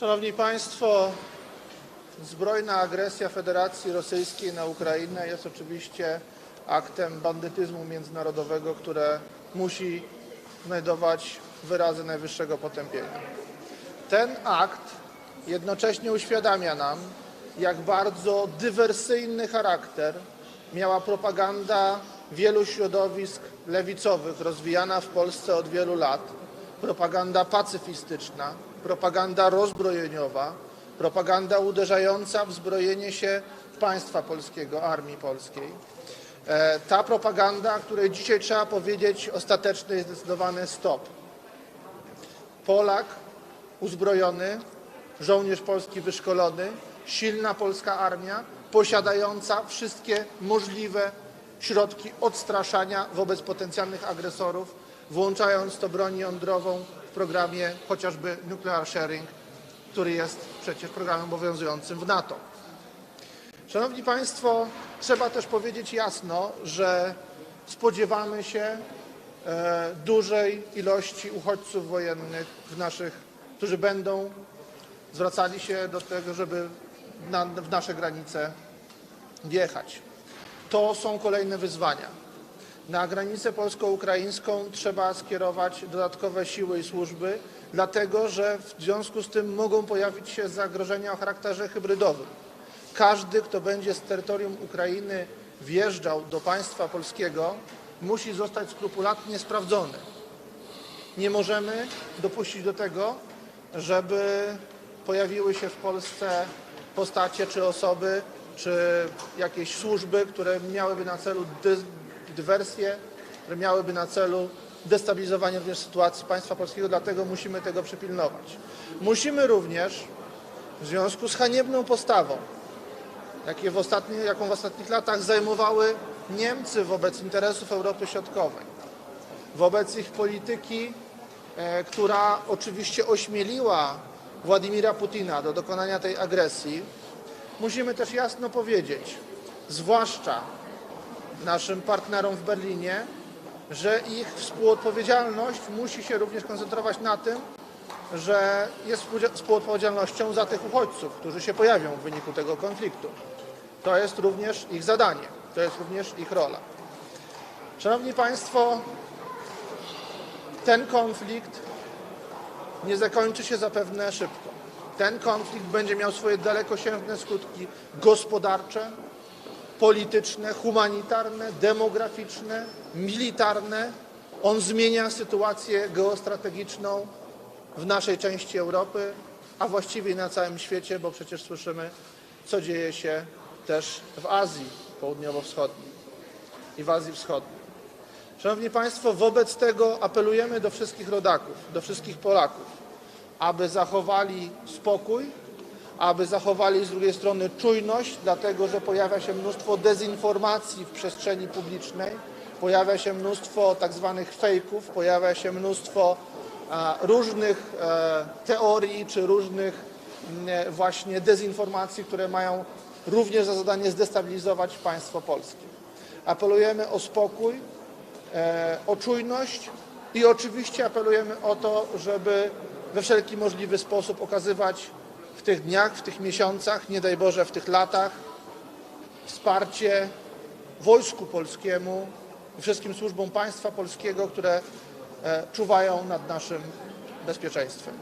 Szanowni Państwo, zbrojna agresja Federacji Rosyjskiej na Ukrainę jest oczywiście aktem bandytyzmu międzynarodowego, które musi znajdować wyrazy najwyższego potępienia. Ten akt jednocześnie uświadamia nam, jak bardzo dywersyjny charakter miała propaganda wielu środowisk lewicowych rozwijana w Polsce od wielu lat. Propaganda pacyfistyczna, propaganda rozbrojeniowa, propaganda uderzająca w zbrojenie się państwa polskiego, armii polskiej. E, Ta propaganda, której dzisiaj trzeba powiedzieć ostateczny i zdecydowany stop. Polak uzbrojony, żołnierz polski wyszkolony, silna polska armia, posiadająca wszystkie możliwe środki odstraszania wobec potencjalnych agresorów, włączając to broń jądrową programie chociażby nuclear sharing, który jest przecież programem obowiązującym w NATO. Szanowni Państwo, trzeba też powiedzieć jasno, że spodziewamy się e, dużej ilości uchodźców wojennych w naszych, którzy będą zwracali się do tego, żeby na, w nasze granice wjechać. To są kolejne wyzwania. Na granicę polsko-ukraińską trzeba skierować dodatkowe siły i służby, dlatego że w związku z tym mogą pojawić się zagrożenia o charakterze hybrydowym. Każdy, kto będzie z terytorium Ukrainy wjeżdżał do państwa polskiego, musi zostać skrupulatnie sprawdzony. Nie możemy dopuścić do tego, żeby pojawiły się w Polsce postacie czy osoby, czy jakieś służby, które miałyby na celu dy- dywersję, które miałyby na celu destabilizowanie również sytuacji państwa polskiego, dlatego musimy tego przypilnować. Musimy również w związku z haniebną postawą, jakie w ostatnich, jaką w ostatnich latach zajmowały Niemcy wobec interesów Europy Środkowej, wobec ich polityki, e, która oczywiście ośmieliła Władimira Putina do dokonania tej agresji, musimy też jasno powiedzieć, zwłaszcza naszym partnerom w Berlinie, że ich współodpowiedzialność musi się również koncentrować na tym, że jest współodpowiedzialnością za tych uchodźców, którzy się pojawią w wyniku tego konfliktu. To jest również ich zadanie, to jest również ich rola. Szanowni Państwo, ten konflikt nie zakończy się zapewne szybko. Ten konflikt będzie miał swoje dalekosiężne skutki gospodarcze, polityczne, humanitarne, demograficzne, militarne. On zmienia sytuację geostrategiczną w naszej części Europy, a właściwie na całym świecie, bo przecież słyszymy, co dzieje się też w Azji Południowo-Wschodniej i w Azji Wschodniej. Szanowni Państwo, wobec tego apelujemy do wszystkich rodaków, do wszystkich Polaków, aby zachowali spokój, aby zachowali z drugiej strony czujność, dlatego że pojawia się mnóstwo dezinformacji w przestrzeni publicznej, pojawia się mnóstwo tak zwanych fejków, pojawia się mnóstwo e, różnych e, teorii czy różnych mm, właśnie dezinformacji, które mają również za zadanie zdestabilizować państwo polskie. Apelujemy o spokój, e, o czujność i oczywiście apelujemy o to, żeby we wszelki możliwy sposób okazywać w tych dniach, w tych miesiącach, nie daj Boże w tych latach wsparcie wojsku polskiemu i wszystkim służbom państwa polskiego, które e, czuwają nad naszym bezpieczeństwem.